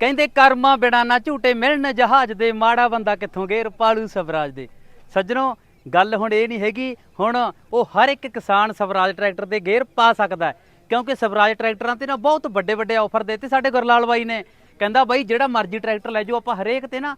ਕਹਿੰਦੇ ਕਰਮਾਂ ਬਿਨਾ ਨਾ ਝੂਟੇ ਮਿਲਣ, ਜਹਾਜ਼ ਦੇ ਮਾੜਾ ਬੰਦਾ ਕਿੱਥੋਂ ਗੇਰ ਪਾਲੂ ਸਵਰਾਜ ਦੇ। ਸੱਜਣੋ, ਗੱਲ ਹੁਣ ਇਹ ਨਹੀਂ ਹੈਗੀ, ਹੁਣ ਉਹ ਹਰ ਇੱਕ ਕਿਸਾਨ ਸਵਰਾਜ ਟਰੈਕਟਰ ਦੇ ਗੇਅਰ ਪਾ ਸਕਦਾ ਕਿਉਂਕਿ ਸਵਰਾਜ ਟਰੈਕਟਰਾਂ ਤੇ ਨਾ ਬਹੁਤ ਵੱਡੇ ਵੱਡੇ ਆਫਰ ਦਿੱਤੇ ਸਾਡੇ ਗੁਰਲਾਲ ਬਾਈ ਨੇ। ਕਹਿੰਦਾ ਬਾਈ, ਜਿਹੜਾ ਮਰਜ਼ੀ ਟਰੈਕਟਰ ਲੈ ਜਾਓ, ਆਪਾਂ ਹਰੇਕ ਤੇ ਨਾ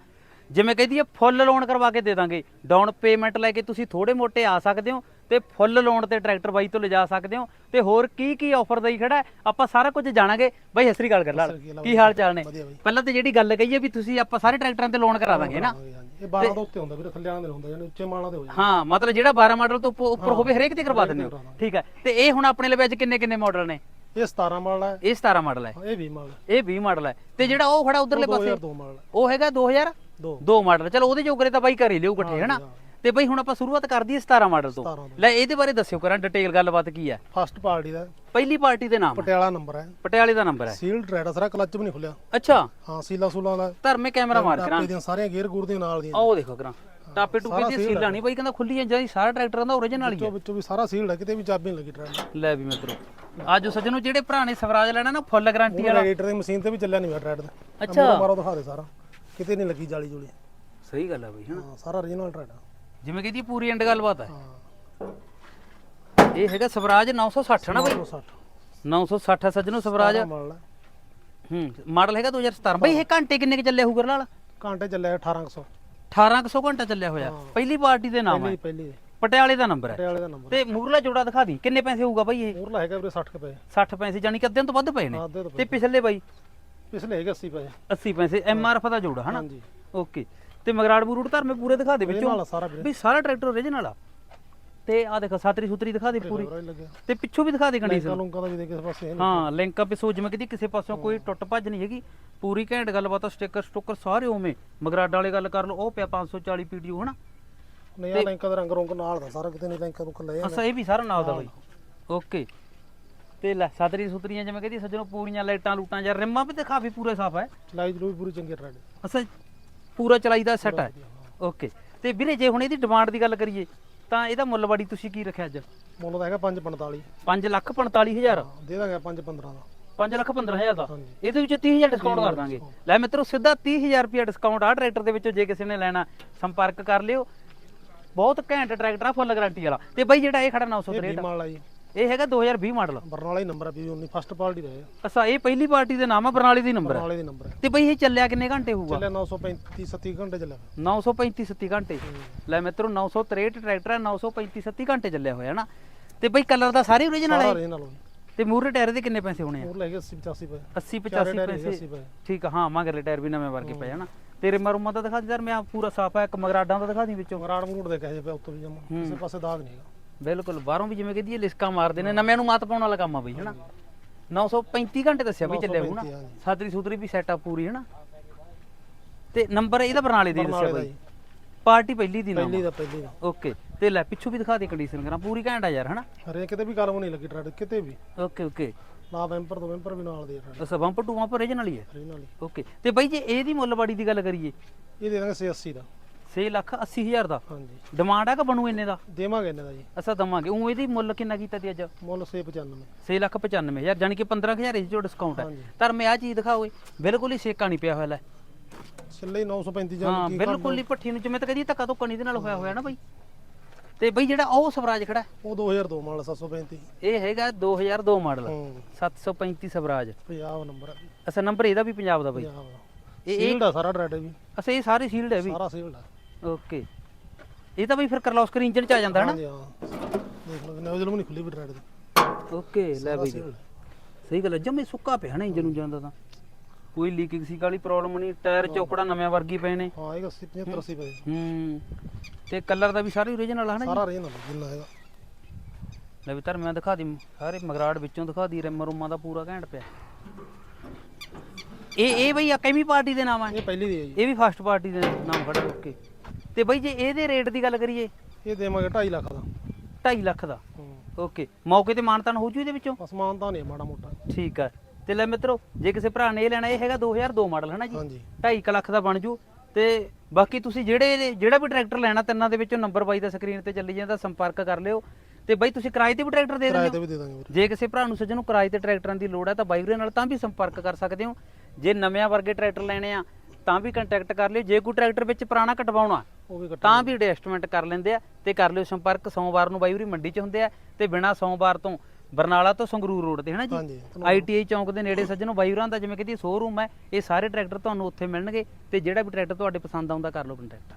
ਜਿਵੇਂ ਕਹਿੰਦੀ ਹੈ ਫੁੱਲ ਲੋਨ ਕਰਵਾ ਕੇ ਦੇ ਦਾਂਗੇ। ਡਾਊਨ ਪੇਮੈਂਟ ਲੈ ਕੇ ਤੁਸੀਂ ਥੋੜੇ ਮੋਟੇ ਆ ਸਕਦੇ ਹੋ ਤੇ ਫੁੱਲ ਲੋਨ ਤੇ ਟਰੈਕਟਰ ਬਾਈ ਤੋਂ ਲਿਜਾ ਸਕਦੇ ਹੋ। ਤੇ ਹੋਰ ਕੀ ਕੀ ਆਫਰ ਦਈ ਖੜਾ ਆਪਾਂ ਸਾਰਾ ਕੁਝ ਜਾਣਾਂਗੇ। ਬਾਈ ਸਤਿ ਸ੍ਰੀ ਅਕਾਲ ਕਰ ਲਾਲ। ਕੀ ਹਾਲ ਚਾਲ ਨੇ। ਪਹਿਲਾਂ ਤੇ ਜਿਹੜੀ ਗੱਲ ਕਹੀ ਹੈ ਵੀ ਤੁਸੀਂ ਆਪਾਂ ਸਾਰੇ ਟਰੈਕਟਰਾਂ ਤੇ ਲੋਨ ਕਰਾ ਦਾਂਗੇ ਨਾ? ਇਹ 12 ਤੋਂ ਉੱਤੇ ਹੁੰਦਾ ਵੀਰੇ ਥੱਲੇ ਵਾਲਾ ਦੇ ਹੁੰਦਾ ਜਾਨੀ ਉੱਚੇ ਮਾਲਾਂ ਦੇ ਹੋ ਜਾਂਦੇ। ਹਾਂ ਮਤਲਬ ਜਿਹੜਾ 12 ਮਾਡਲ ਤੋਂ ਉੱਪ- ਉੱਪਰ ਹੋਵੇ ਹਰੇਕ ਤੇ ਕਰਵਾ ਦਿੰਦੇ ਹੋ। ਠੀਕ ਹੈ। ਤੇ ਇਹ ਹੁਣ ਆਪਣੇ ਲਈ ਅੱਜ ਕਿੰਨੇ ਕਿੰਨੇ ਮਾਡਲ ਨੇ? ਇਹ 17 ਮਾਲ ਹੈ। ਇਹ 17 ਮਾਡਲ ਹੈ। ਇਹ 20 ਮਾਲ ਹੈ। ਇਹ 20 ਮਾਡਲ ਹੈ। ਤੇ ਜਿਹੜਾ ਉਹ ਖੜਾ ਉਧਰਲੇ ਪਾਸੇ? 2002 ਮਾਲ ਹੈ। ਉਹ ਹੈਗਾ 2000 ਦੋ। ਦੋ ਮਾਡਲ। ਚਲੋ ਉਹਦੇ ਜੋਗਰੇ ਤਾਂ ਬਾਈ ਘਰੇ ਲਿਓ ਇਕੱਠੇ ਹਨਾ? ਤੇ ਬਈ ਹੁਣ ਆਪਾਂ ਸ਼ੁਰੂਆਤ ਕਰ ਦਈਏ 17 ਮਾਡਲ ਤੋਂ। 17 ਤੋਂ ਲੈ ਇਹਦੇ ਬਾਰੇ ਦੱਸਿਓ ਕਰਾਂ ਡਿਟੇਲ ਗੱਲਬਾਤ ਕੀ ਹੈ। ਫਸਟ ਪਾਰਟੀ ਦਾ। ਪਹਿਲੀ ਪਾਰਟੀ ਦੇ ਨਾਮ। ਪਟਿਆਲਾ ਨੰਬਰ ਹੈ। ਪਟਿਆਲੇ ਦਾ ਨੰਬਰ ਹੈ। ਸੀਲ ਟਰੈਡ ਸਾਰਾ ਕਲੱਚ ਵੀ ਨਹੀਂ ਖੁੱਲਿਆ। ਅੱਛਾ। ਹਾਂ ਸੀਲਾ ਸੂਲਾਂ ਦਾ ਧਰਮੇ ਕੈਮਰਾ ਮਾਰ ਕਰਾਂ। ਦੀਆਂ ਸਾਰੀਆਂ ਗੇਅਰ ਗੂਰ ਦੀਆਂ ਨਾਲ ਦੀਆਂ। ਆਹ ਦੇਖੋ ਕਰਾਂ। ਟਾਪੇ ਟੂਪੇ ਦੀ ਸੀਲਾਂ ਨਹੀਂ। ਬਾਈ ਕਹਿੰਦਾ ਖੁੱਲੀ ਹੈ ਜਿਹੜੀ ਸਾਰਾ ਟਰੈਕਟਰਾਂ ਦਾ ਓਰੀਜਨਲ ਹੀ ਹੈ ਵਿੱਚੋਂ ਵੀ ਸਾਰਾ ਸੀਲ ਹੈ ਕਿਤੇ ਵੀ ਚਾਬੀ ਨਹੀਂ ਲੱਗੀ ਟਰੈਡ ਲੈ ਵੀ ਮਿੱਤਰੋ। ਆਜੋ ਸੱਜਣੋ ਜਿਹੜੇ ਭਰਾ ਨੇ ਸਵਰਾਜ ਲੈਣਾ ਨਾ ਫੁੱਲ ਗਾਰੰਟੀ ਵਾਲਾ ਰੈਡੀਟਰ ਦੀ ਮਸ਼ੀਨ ਤੇ ਵੀ ਚੱਲਿਆ ਨਹੀਂ ਹੋਇਆ ਦਾ ਅੱਛਾ। ਅੱਛਾ ਮਾਰੋ ਦਿਖਾ ਦੇ ਸਾਰਾ। ਕਿਤੇ ਨਹੀਂ ਲੱਗੀ ਜਾਲੀ ਜੂਲੀ। ਸਹੀ ਗੱਲ ਹੈ ਬਈ। ਹਾਂ ਸਾਰਾ ਓਰੀਜਨਲ ਟਰੈਡ ਜਿਵੇਂ ਕਹਿੰਦੀ ਪੂਰੀ ਐਂਡ ਗੱਲਬਾਤ ਹੈ ਹਾਂ। ਇਹ ਹੈਗਾ ਸਵਰਾਜ 960 ਨਾ ਬਈ? 960 960 ਹੈ ਸੱਜਣੋ ਸਵਰਾਜ। ਹੈ ਮਾਡਲ ਹੈਗਾ 2017 ਬਈ ਇਹ ਘੰਟੇ ਕਿੰਨੇ ਕੁ ਚੱਲੇ ਹੋਊਗਾ ਨਾਲ ਘੰਟੇ ਚੱਲਿਆ 1800 1800 ਘੰਟਾ ਚੱਲਿਆ ਹੋਇਆ ਪਹਿਲੀ ਪਾਰਟੀ ਦੇ ਨਾਮ ਹੈ ਪਹਿਲੀ ਪਹਿਲੀ। ਪਟਿਆਲੇ ਦਾ ਨੰਬਰ ਹੈ ਪਟਿਆਲੇ ਦਾ ਨੰਬਰ ਤੇ ਮੂਰਲਾ ਜੋੜਾ ਦਿਖਾ ਦੀ। ਕਿੰਨੇ ਪੈਸੇ ਹੋਊਗਾ ਬਈ ਇਹ? ਹੋਰ ਹੈਗਾ ਵੀਰੇ 60 ਰੁਪਏ। 60 ਪੈਸੇ ਜਾਨੀ ਕਿ ਅੱਧੇ ਤੋਂ ਵੱਧ ਪਏ ਨੇ। ਹਾਂ ਅੱਧੇ ਤੋਂ ਤੇ ਪਿਛਲੇ ਬਾਈ ਪਿਛਲੇ ਹੈਗੇ 80 ਰੁਪਏ 80 ਪੈਸੇ ਐਮਆਰਐਫ ਦਾ ਜੋੜਾ ਹਨਾ? ਹਾਂਜੀ। ਓਕੇ। ਤੇ ਮਗਰਾੜ ਬਰੂੜ ਧਰਮੇ ਪੂਰੇ ਦਿਖਾ ਦੇ ਵਿੱਚੋਂ। ਨਾਲ ਸਾਰਾ ਵੀਰੇ। ਵੀ ਸਾਰਾ ਟਰੈਕਟਰ ਓਰੀਜਨਲ ਆ। ਤੇ ਆ ਦੇਖੋ ਸਾਤਰੀ ਸੁਤਰੀ ਦਿਖਾ ਦੇ ਪੂਰੀ ਤੇ ਪਿੱਛੋਂ ਵੀ ਦਿਖਾ ਦੇ ਕੰਡੀਸ਼ਨ ਲੰਕਾ ਦਾ ਵੀ ਦੇ ਕਿਸੇ ਪਾਸੇ ਹੈ ਲਿੰਕ ਅਪ ਸੋ ਜਿਵੇਂ ਕਿ ਕਿਸੇ ਪਾਸੋਂ ਕੋਈ ਟੁੱਟ ਭੱਜ ਨਹੀਂ ਹੈਗੀ। ਪੂਰੀ ਘੈਂਟ ਗੱਲਬਾਤ ਸਟicker ਸਟੁੱਕਰ ਸਾਰੇ ਉਵੇਂ। ਮਗਰਾੜ ਵਾਲੇ ਗੱਲ ਕਰ ਲਓ ਉਹ ਪਿਆ 540 ਪੀਟੀਓ ਹਨਾ? ਨਹੀਂ ਆ ਲੰਕਾ ਦਾ ਰੰਗ ਰੰਗ ਨਾਲ ਦਾ ਸਾਰਾ ਕਿਤੇ ਨਹੀਂ ਲੰਕਾ ਨੂੰ ਕੱਲੇ ਅਸਾ ਇਹ ਵੀ ਸਾਰਾ ਨਾਲ ਦਾ ਬਾਈ। ਓਕੇ। ਤੇ ਲੈ ਸਾਤਰੀ ਸੁਤਰੀਆਂ ਜਿਵੇਂ ਕਹਿੰਦੀ ਸੱਜਣੋ ਪੂਰੀਆਂ ਲਾਈਟਾਂ ਲੂਟਾਂ ਜਾਂ ਰਿਮਾਂ ਵੀ ਦਿਖਾ ਵੀ ਪੂਰੇ ਸਾਫ਼ ਹੈ ਲਾਈਟ ਵੀ ਪੂਰੀ ਚੰਗੀ ਟਰੈਡ ਅਸਾ ਪੂਰਾ ਚਲਾਈਦਾ ਸੈੱਟ ਹੈ। ਓਕੇ ਤੇ ਵੀਰੇ ਜੇ ਹੁਣ ਇਹਦੀ ਡਿਮਾਂਡ ਦੀ ਗੱਲ ਕਰੀਏ ਤਾਂ ਇਹਦਾ ਮੁੱਲ ਬਾੜੀ ਤੁਸੀਂ ਕੀ ਰੱਖਿਆ ਅੱਜ? ਮੁੱਲ ਦਾ ਹੈਗਾ 545 5 ਲੱਖ 45000 ਦੇ ਦਾਂਗੇ 515 ਦਾ। 5 ਲੱਖ 15000 ਦਾ। ਇਹਦੇ ਵਿੱਚ 30000 ਡਿਸਕਾਊਂਟ ਕਰ ਦਾਂਗੇ। ਲੈ ਮਿੱਤਰੋ ਸਿੱਧਾ 30000 ਰੁਪਏ ਡਿਸਕਾਊਂਟ ਆ ਟਰੈਕਟਰ ਦੇ ਵਿੱਚੋਂ ਜੇ ਕਿਸੇ ਨੇ ਲੈਣਾ ਸੰਪਰਕ ਕਰ ਲਿਓ। ਬਹੁਤ ਘੈਂਟ ਟਰੈਕਟਰ ਆ ਫੁੱਲ ਗਾਰੰਟੀ ਵਾਲਾ। ਤੇ ਬਾਈ ਜਿਹੜਾ ਇਹ ਖੜਾ 963 ਇਹ ਮਾਲ ਆ। ਜੀ। ਇਹ ਹੈਗਾ 2020 ਮਾਡਲ। ਬਰਨਾਲਾ ਹੀ ਨੰਬਰ ਹੈ ਵੀ 19 ਫਸਟ ਪਾਰਟੀ ਦਾ ਹੈ ਅੱਛਾ ਇਹ ਪਹਿਲੀ ਪਾਰਟੀ ਦੇ ਨਾਮ ਆ ਬਰਨਾਲੀ ਦੀ ਨੰਬਰ ਬਰਨਾਲੇ ਦੇ ਨੰਬਰ ਹੈ ਤੇ ਬਈ ਇਹ ਚੱਲਿਆ ਕਿੰਨੇ ਘੰਟੇ ਹੋਊਗਾ? ਚੱਲਿਆ 935 37 ਘੰਟੇ ਚੱਲਿਆ 935 37 ਘੰਟੇ। ਲੈ ਮਿੱਤਰੋ 963 ਟਰੈਕਟਰ ਹੈ 935 37 ਘੰਟੇ ਚੱਲਿਆ ਹੋਇਆ ਨਾ? ਤੇ ਬਈ ਕਲਰ ਦਾ ਸਾਰੇ ਓਰੀਜਨਲ ਹੈ ਰੀਜਨਲ ਹੋਈ ਤੇ ਮੂਰੇ ਟਾਇਰ ਦੇ ਕਿੰਨੇ ਪੈਸੇ ਹੋਣੇ ਆ? ਹੋਰ ਲੈ ਕੇ 80 85 ਪਏ 80 ਚਾਰੇ 85 ਟਾਇਰ ਹੈਗੇ ਪੈਸੇ। 80 ਪਏ ਠੀਕ ਆ ਹਾਂ ਮਗਰਲੇ ਟਾਇਰ ਵੀ ਨਵੇਂ ਵਰਗੇ ਪਏ ਹਨਾ ਤੇਰੇ ਮਰੂਮਾ ਦਾ ਦਿਖਾ ਦੇ ਯਾਰ ਮੈਂ ਪੂਰਾ ਸਾਫ਼ ਹੈ ਇੱਕ ਮਗਰਾਡਾਂ ਦਾ ਦਿਖਾ ਦੀ ਵਿੱਚੋਂ। ਮਰਾੜ ਮਰੂੜ ਦੇ ਕਹੇ ਪਿਆ ਉੱਤੋਂ ਵੀ ਜਮਾ। ਕਿਸੇ ਪਾਸੇ ਦਾਗ ਨਹੀਂ ਹੈਗਾ। ਬਿਲਕੁਲ ਬਾਹਰੋਂ ਵੀ ਜਿਵੇਂ ਕਹਦੀ ਲਿਸਕਾਂ ਮਾਰਦੇ ਨੇ। ਨਵਿਆਂ ਨੂੰ ਮਾਤ ਪਾਉਣ ਵਾਲਾ ਕੰਮ ਆ ਬਈ ਹਨਾ? 935 ਘੰਟੇ ਦੱਸਿਆ ਵੀ ਚੱਲਿਆ ਹੋਊ ਨਾ 935 ਹਾਂਜੀ। ਸਾਦਰੀ ਸੂਤਰੀ ਵੀ ਸੈਟਅਪ ਪੂਰੀ ਹਨਾ? ਤੇ ਨੰਬਰ ਇਹਦਾ ਬਰਨਾਲੇ ਦੀ ਦੱਸਿਆ ਬਰਨਾਲੇ ਦਾ ਬਈ। ਪਾਰਟੀ ਪਹਿਲੀ ਦੀ ਨਾਮ ਪਹਿਲੀ ਦਾ ਪਹਿਲੀ ਦਾ। ਓਕੇ ਤੇ ਲੈ ਪਿੱਛੋਂ ਵੀ ਦਿਖਾ ਦੇ ਕੰਡੀਸ਼ਨ ਕਰਾਂ। ਪੂਰੀ ਘੈਂਟ ਆ ਯਾਰ ਹਨਾ? ਹਰੇ ਕਿਤੇ ਵੀ ਕਲਮ ਨਹੀਂ ਲੱਗੀ ਟਰੈਡ ਕਿਤੇ ਵੀ। Okay okay. ਨਾ ਵੈਂਪਰ ਤੋਂ ਵੈਂਪਰ ਵੀ ਨਾਲ ਦੇ ਟਰੈਡ। ਅਸਾਂ ਬੰਪਰ ਟੂ ਬੰਪਰ ਰੀਜਨਲ ਹੀ ਹੈ? ਰੀਜਨਲ ਹੀ। ਓਕੇ ਤੇ ਬਈ ਜੇ ਇਹਦੀ ਮੁੱਲਬਾੜੀ ਦੀ ਗੱਲ ਕਰੀਏ। ਇਹ ਦੇ ਦਾਂਗੇ 680 ਦਾ। 6 ਲੱਖ 80 ਹਜ਼ਾਰ ਦਾ। ਹਾਂਜੀ। ਡਿਮਾਂਡ ਆ ਕਿ ਬਣੂ ਇੰਨੇ ਦਾ? ਦੇਵਾਂਗੇ ਇਹਨਾਂ ਦਾ ਜੀ। ਅਸਾਂ ਦਵਾਂਗੇ। ਉਹ ਇਹਦੀ ਮੁੱਲ ਕਿੰਨਾ ਕੀਤਾ ਤੀ ਅੱਜ? ਮੁੱਲ 695 6 ਲੱਖ 95 ਹਜ਼ਾਰ ਜਾਨੀ ਕਿ 15000 ਇਸ ਜੋ ਡਿਸਕਾਊਂਟ ਹੈ। ਹਾਂਜੀ। ਪਰ ਮੈਂ ਆ ਚੀਜ਼ ਦਿਖਾਓਏ ਬਿਲਕੁਲ ਹੀ ਸੇਕਾ ਨਹੀਂ ਪਿਆ ਹੋਇਆ ਲੈ। ਛੱਲੇ 935 ਜਾਂ ਹਾਂ ਕੀ ਬਿਲਕੁਲ ਹੀ ਪੱਠੀ ਨੂੰ ਜਿਵੇਂ ਤਾਂ ਕਦੀ ਧੱਕਾ ਧੁੱਕਾ ਨਹੀਂ ਦੇ ਨਾਲ ਹੋਇਆ ਹੋਇਆ ਨਾ ਬਈ। ਤੇ ਬਈ ਜਿਹੜਾ ਉਹ ਸਵਰਾਜ ਖੜਾ ਹੈ, ਉਹ 2002 ਮਾਡਲ 735 ਇਹ ਹੈਗਾ 2002 ਮਾਡਲ। ਹੂੰ। 735 ਸਵਰਾਜ। ਪੰਜਾਬ ਨੰਬਰ ਅਸਾਂ ਨੰਬਰ ਇਹਦਾ ਵੀ ਪੰਜਾਬ ਦਾ ਬਈ। ਪੰਜਾਬ ਦਾ ਇਹ ਇਹ ਸੀਲਡ ਆ ਸਾਰਾ ਟਰੈਡ ਵੀ। ਅਸਾਂ ਇਹ ਸਾਰੇ ਸੀਲਡ ਹੈ ਵੀ। ਸਾਰਾ ਸੀਲਡ ਆ। ਓਕੇ। ਇਹ ਤਾਂ ਬਈ ਫਿਰ ਕਰਲੌਸਕਰ ਇੰਜਨ ਚ ਆ ਜਾਂਦਾ ਹੈ ਨਾ ਹਾਂਜੀ ਹਾਂ। ਦੇਖ ਲਓ ਨਵ ਜ਼ਲਮ ਨਹੀਂ ਖੁੱਲੀ ਟਰੈਡ ਦੀ। ਓਕੇ ਲੈ ਬਈ। ਸੀਲਡ ਸਹੀ ਗੱਲ ਹੈ ਜਮੇ ਸੁੱਕਾ ਪਿਆ ਨਾ ਇੰਜਨ ਨੂੰ ਜਾਂਦਾ ਤਾਂ। ਕੋਈ ਲੀਕਿੰਗ ਸੀ ਵਾਲੀ ਪ੍ਰੋਬਲਮ ਨਹੀਂ ਟਾਇਰ ਚੌਕੜਾ ਨਵੇਂ ਵਰਗੀ ਪਏ ਨੇ। ਹਾਂ ਇਹ 80 75 80 ਪਏ। ਹੂੰ। ਤੇ ਕਲਰ ਦਾ ਵੀ ਸਾਰੇ ਓਰੀਜਨਲ ਹੈ ਨਾ ਜੀ? ਸਾਰਾ ਰੀਜਨਲ ਜਿੰਨਾ ਹੈਗਾ। ਲੈ ਵੀ ਧਰ ਮੈਂ ਦਿਖਾ ਦੀ ਸਾਰੇ ਮਗਰਾੜ ਵਿੱਚੋਂ ਦਿਖਾ ਦੀ ਰਿਮ ਰੁਮਾਂ ਦਾ ਪੂਰਾ ਘੈਂਟ ਪਿਆ। ਇਹ ਇਹ ਬਈ ਕਿੰਨੀ ਪਾਰਟੀ ਦੇ ਨਾਮ ਆ। ਇਹ ਪਹਿਲੀ ਦੀ ਹੈ ਜੀ। ਇਹ ਵੀ ਫਸਟ ਪਾਰਟੀ ਦੇ ਨਾਮ ਖੜਾ ਓਕੇ ਤੇ ਬਈ ਜੇ ਇਹਦੇ ਰੇਟ ਦੀ ਗੱਲ ਕਰੀਏ? ਇਹ ਦੇਵਾਂਗੇ 2.5 ਲੱਖ ਦਾ। 2.5 ਲੱਖ ਦਾ? ਹੂੰ। ਓਕੇ। ਮੌਕੇ ਤੇ ਮਾਨਤਾਨ ਹੋ ਜੂ ਇਹਦੇ ਵਿੱਚੋਂ? ਅਸਮਾਨ ਤਾਂ ਨਹੀਂ ਮਾੜਾ ਮੋਟਾ। ਠੀਕ ਆ। ਤੇ ਲੈ ਮਿੱਤਰੋ ਜੇ ਕਿਸੇ ਭਰਾ ਨੇ ਇਹ ਲੈਣਾ ਇਹ ਹੈਗਾ 2002 ਮਾਡਲ ਹੈ ਨਾ ਜੀ? ਹਾਂਜੀ। 2.5 ਲੱਖ ਦਾ ਬਣ ਜੂ। ਤੇ ਬਾਕੀ ਤੁਸੀਂ ਜਿਹੜੇ ਜਿਹੜਾ ਵੀ ਟਰੈਕਟਰ ਲੈਣਾ ਤਿੰਨਾਂ ਦੇ ਵਿੱਚੋਂ ਨੰਬਰ ਬਾਈ ਦਾ ਸਕਰੀਨ ਤੇ ਚੱਲੀ ਜਾਂਦਾ ਸੰਪਰਕ ਕਰ ਲਿਓ। ਤੇ ਬਾਈ ਤੁਸੀਂ ਕਿਰਾਏ ਤੇ ਵੀ ਟਰੈਕਟਰ ਦੇ ਕਿਰਾਏ ਦਿੰਦੇ ਤੇ ਹੋ ਵੀ ਦੇ ਦਾਂਗੇ ਵੀਰੇ। ਜੇ ਕਿਸੇ ਭਰਾ ਨੂੰ ਸੱਜਣ ਨੂੰ ਕਿਰਾਏ ਤੇ ਟਰੈਕਟਰਾਂ ਦੀ ਲੋੜ ਹੈ ਤਾਂ ਬਾਈ ਵੀਰੇ ਨਾਲ ਤਾਂ ਵੀ ਸੰਪਰਕ ਕਰ ਸਕਦੇ ਹੋ। ਜੇ ਨਵਿਆਂ ਵਰਗੇ ਟਰੈਕਟਰ ਲੈਣੇ ਆ ਤਾਂ ਵੀ ਕੰਟੈਕਟ ਕਰ ਲਿਓ। ਜੇ ਕੋਈ ਟਰੈਕਟਰ ਵਿੱਚ ਪੁਰਾਣਾ ਕਟਵਾਉਣਾ ਉਹ ਵੀ ਕੱਟ ਤਾਂ ਵੀ ਐਡਜਸਟਮੈਂਟ ਕਰ ਲੈਂਦੇ ਆ ਤੇ ਕਰ ਲਿਓ ਸੰਪਰਕ ਸੋਮਵਾਰ ਨੂੰ ਬਾਈ ਵੀਰੇ ਮੰਡੀ 'ਚ ਹੁੰਦੇ ਆ ਤੇ ਬਿਨਾ ਸੋਮਵਾਰ ਤੋਂ ਬਰਨਾਲਾ ਤੋਂ ਸੰਗਰੂਰ ਰੋਡ ਤੇ ਹੈ ਨਾ ਜੀ? ਹਾਂਜੀ। ਆਈਟੀਆਈ ਚੌਂਕ ਦੇ ਨੇੜੇ ਸੱਜਣੋ ਬਾਈ ਦਾ ਜਿਵੇਂ ਕਿ ਸ਼ੋਰੂਮ ਹੈ ਇਹ ਸਾਰੇ ਟਰੈਕਟਰ ਤੁਹਾਨੂੰ ਉੱਥੇ ਮਿਲਣਗੇ ਤੇ ਜਿਹੜਾ ਵੀ ਟਰੈਕਟਰ ਤੁਹਾਡੇ ਪਸੰਦ ਆਉਂਦਾ ਕਰ ਲਓ ਕੰਟੈਕਟ।